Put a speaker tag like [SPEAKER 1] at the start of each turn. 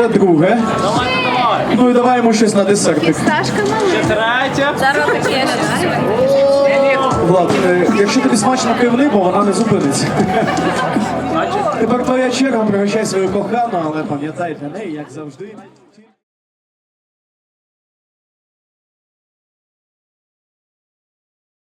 [SPEAKER 1] Це друге. Давай, давай. Ну і давай йому щось на десертик.
[SPEAKER 2] Фісташка
[SPEAKER 1] Влад, е, якщо тобі смачно кивни, бо вона не зупиниться. Тепер твоя черга, пригощай свою кохану, але пам'ятай для неї, як завжди.